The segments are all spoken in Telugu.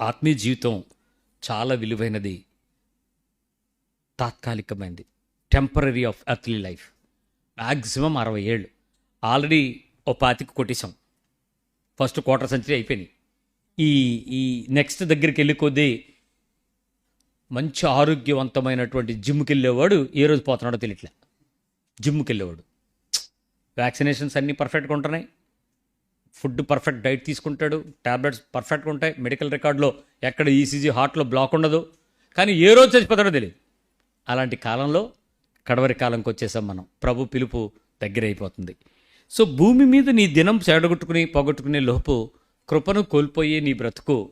ఆత్మీయ జీవితం చాలా విలువైనది. తాత్కాలికమైనది temporary of earthly life maximum అరవై ఏళ్ళు. ఆల్రెడీ ఓ పాతికి కొట్టేశాం. ఫస్ట్ క్వార్టర్ సెంచరీ అయిపోయినాయి. ఈ ఈ నెక్స్ట్ దగ్గరికి వెళ్ళి కొద్దీ మంచి ఆరోగ్యవంతమైనటువంటి జిమ్కి వెళ్ళేవాడు ఏ రోజు పోతున్నాడో తెలియట్లే. జిమ్కి వెళ్ళేవాడు. వ్యాక్సినేషన్స్ అన్నీ పర్ఫెక్ట్గా ఉంటున్నాయి. ఫుడ్ పర్ఫెక్ట్ డైట్ తీసుకుంటాడు. టాబ్లెట్స్ పర్ఫెక్ట్గా ఉంటాయి. మెడికల్ రికార్డులో ఎక్కడ ఈసీజీ హార్ట్లో బ్లాక్ ఉండదు. కానీ ఏ రోజు చచ్చిపోతాడో తెలియదు అలాంటి కాలంలో కడవరి కాలంకి వచ్చేసాం మనం. ప్రభు పిలుపు దగ్గర అయిపోతుంది. సో భూమి మీద నీ దినం చెడగొట్టుకుని పోగొట్టుకునే లోపు కృపను కోల్పోయే నీ బ్రతుకు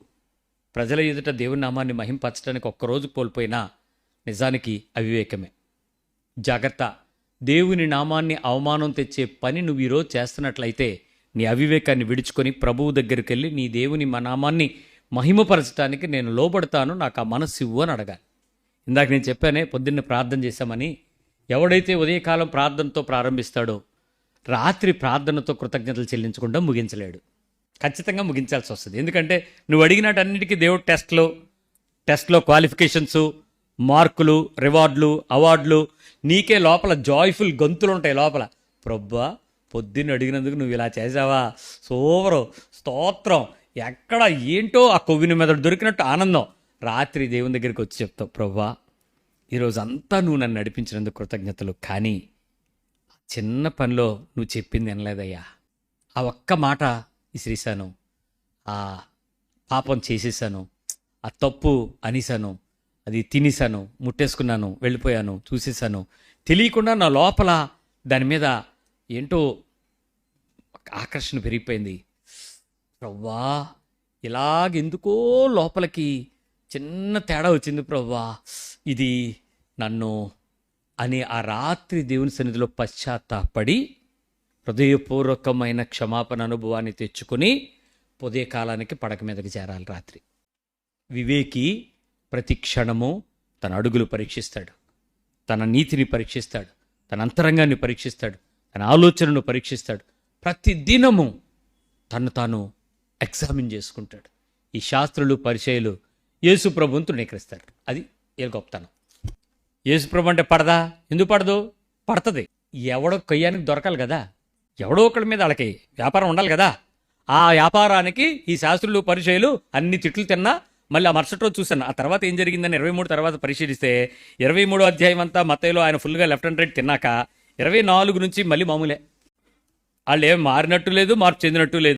ప్రజల ఎదుట దేవుని నామాన్ని మహింపరచడానికి ఒక్కరోజు కోల్పోయినా నిజానికి అవివేకమే. జాగ్రత్త. దేవుని నామాన్ని అవమానం తెచ్చే పని నువ్వు ఈరోజు చేస్తున్నట్లయితే నీ అవివేకాన్ని విడుచుకొని ప్రభువు దగ్గరికి వెళ్ళి నీ దేవుని మా నామాన్ని మహిమపరచడానికి నేను లోబడతాను నాకు ఆ మనస్సు ఇవ్వు అని అడగాలి. ఇందాక నేను చెప్పానే పొద్దున్న ప్రార్థన చేశామని ఎవడైతే ఉదయకాలం ప్రార్థనతో ప్రారంభిస్తాడో రాత్రి ప్రార్థనతో కృతజ్ఞతలు చెల్లించకుండా ముగించలేడు. ఖచ్చితంగా ముగించాల్సి వస్తుంది. ఎందుకంటే నువ్వు అడిగినటన్నిటికీ దేవుడు టెస్ట్లో టెస్ట్లో క్వాలిఫికేషన్స్ మార్కులు రివార్డులు అవార్డులు నీకే లోపల జాయ్ఫుల్ గొంతులు ఉంటాయి లోపల. ప్రొబ్బా పొద్దున్న అడిగినందుకు నువ్వు ఇలా చేసావా సూపరు స్తోత్రం. ఎక్కడ ఏంటో ఆ కొవ్విన మీద దొరికినట్టు ఆనందం. రాత్రి దేవుని దగ్గరికి వచ్చి చెప్తావు ప్రభా ఈరోజు అంతా నువ్వు నన్ను నడిపించినందుకు కృతజ్ఞతలు. కానీ చిన్న పనిలో నువ్వు చెప్పింది వినలేదయ్యా. ఆ ఒక్క మాట ఇసిరేశాను ఆ పాపం చేసేసాను ఆ తప్పు అనేసాను అది తినేసాను ముట్టేసుకున్నాను. వెళ్ళిపోయాను. చూసేసాను తెలియకుండా నా లోపల దాని మీద ఏంటో ఆకర్షణ పెరిగిపోయింది. ప్రవ్వా ఇలాగెందుకో లోపలికి చిన్న తేడా వచ్చింది ప్రవ్వా. ఇది నన్ను అని ఆ రాత్రి దేవుని సన్నిధిలో పశ్చాత్తాపడి హృదయపూర్వకమైన క్షమాపణ అనుభవాన్ని తెచ్చుకొని పొదే కాలానికి పడక మీదకి చేరాలి రాత్రి. వివేకి ప్రతి క్షణము తన అడుగులు పరీక్షిస్తాడు. తన నీతిని పరీక్షిస్తాడు. తన అంతరంగాన్ని పరీక్షిస్తాడు. తన ఆలోచనను పరీక్షిస్తాడు. ప్రతి దినము తను తాను ఎగ్జామిన్ చేసుకుంటాడు. ఈ శాస్త్రులు పరిచయలు యేసు ప్రభువుని తృణీకరిస్తారు. అది ఏ గొప్పతనం? యేసుప్రభు అంటే పడదా? ఎందుకు పడదు? పడుతుంది. ఎవడో కొయ్యానికి దొరకాలి కదా. ఎవడో ఒకడి మీద వాళ్ళకి వ్యాపారం ఉండాలి కదా. ఆ వ్యాపారానికి ఈ శాస్త్రులు పరిచయలు అన్ని తిట్లు తిన్నా మళ్ళీ ఆ మరుసటి రోజు చూశాను. ఆ తర్వాత ఏం జరిగిందని ఇరవై మూడు తర్వాత పరిశీలిస్తే ఇరవై మూడో అధ్యాయం అంతా మత్తయిలో ఆయన ఫుల్గా లెఫ్ట్ అండ్ రైట్ తిన్నాక ఇరవై నాలుగు నుంచి మళ్ళీ మామూలే. వాళ్ళు ఏం మారినట్టు లేదు మార్పు చెందినట్టు లేదు.